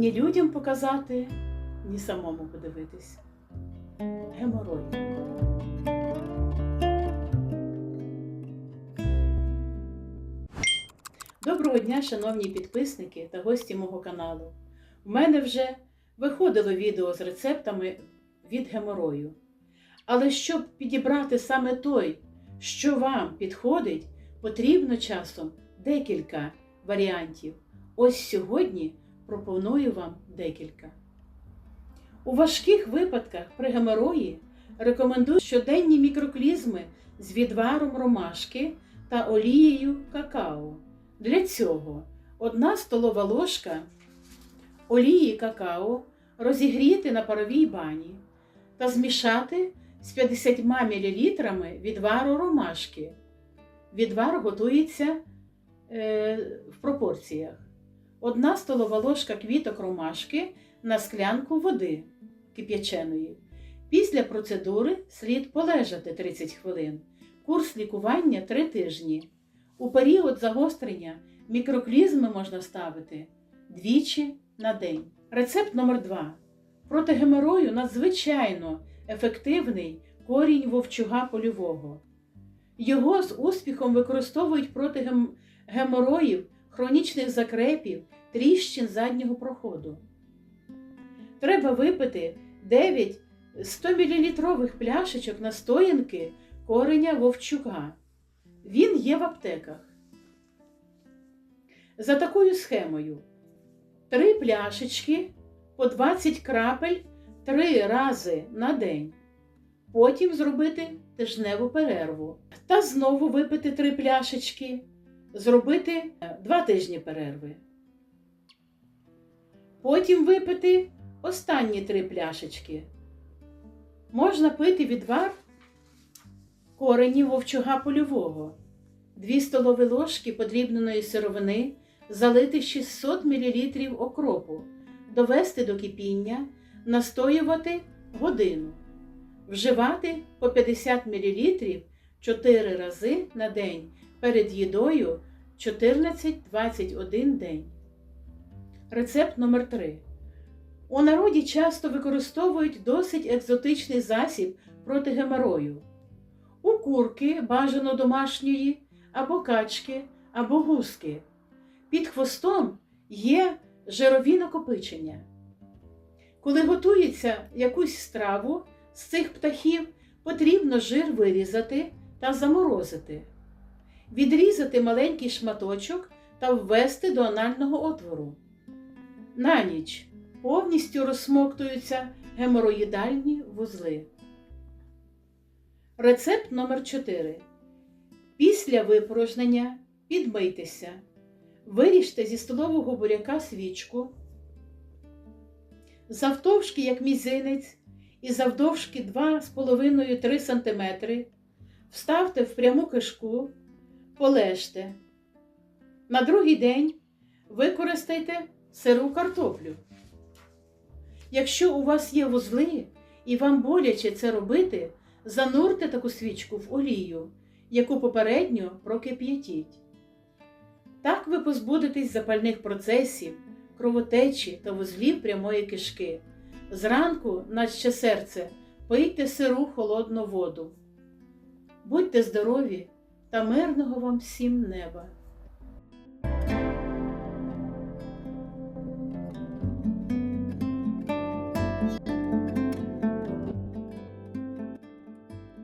ні людям показати, ні самому подивитись. Геморой. Доброго дня, шановні підписники та гості мого каналу. У мене вже виходило відео з рецептами від геморою. Але щоб підібрати саме той, що вам підходить, потрібно часом декілька варіантів. Ось сьогодні пропоную вам декілька. У важких випадках при геморої рекомендую щоденні мікроклізми з відваром ромашки та олією какао. Для цього 1 столова ложка олії какао розігріти на паровій бані та змішати з 50 мл відвару ромашки. Відвар готується е, в пропорціях. 1 столова ложка квіток ромашки на склянку води кип'яченої. Після процедури слід полежати 30 хвилин. Курс лікування 3 тижні. У період загострення мікроклізми можна ставити двічі на день. Рецепт номер 2 Проти геморою надзвичайно ефективний корінь вовчуга польового. Його з успіхом використовують проти гем- гемороїв, хронічних закрепів, тріщин заднього проходу. Треба випити 9 100-мл пляшечок настоянки кореня вовчуга. Він є в аптеках. За такою схемою: 3 пляшечки по 20 крапель 3 рази на день. Потім зробити тижневу перерву. Та знову випити 3 пляшечки, зробити 2 тижні перерви. Потім випити останні 3 пляшечки. Можна пити відвар корені вовчуга польового, 2 столові ложки подрібненої сировини, залити 600 мл окропу, довести до кипіння, настоювати годину, вживати по 50 мл 4 рази на день перед їдою 14-21 день. Рецепт номер 3 У народі часто використовують досить екзотичний засіб проти геморою. У курки бажано домашньої, або качки, або гуски. Під хвостом є жирові накопичення. Коли готується якусь страву з цих птахів, потрібно жир вирізати та заморозити, відрізати маленький шматочок та ввести до анального отвору. На ніч повністю розсмоктуються гемороїдальні вузли. Рецепт номер 4 Після випорожнення підмийтеся. Виріжте зі столового буряка свічку, завтовшки як мізинець і завдовжки 2,5-3 см. Вставте в пряму кишку, полежте. На другий день використайте сиру картоплю. Якщо у вас є вузли і вам боляче це робити, занурте таку свічку в олію, яку попередньо прокип'ятіть. Так ви позбудетесь запальних процесів, кровотечі та вузлів прямої кишки. Зранку, наче серце, пийте сиру холодну воду. Будьте здорові та мирного вам всім неба!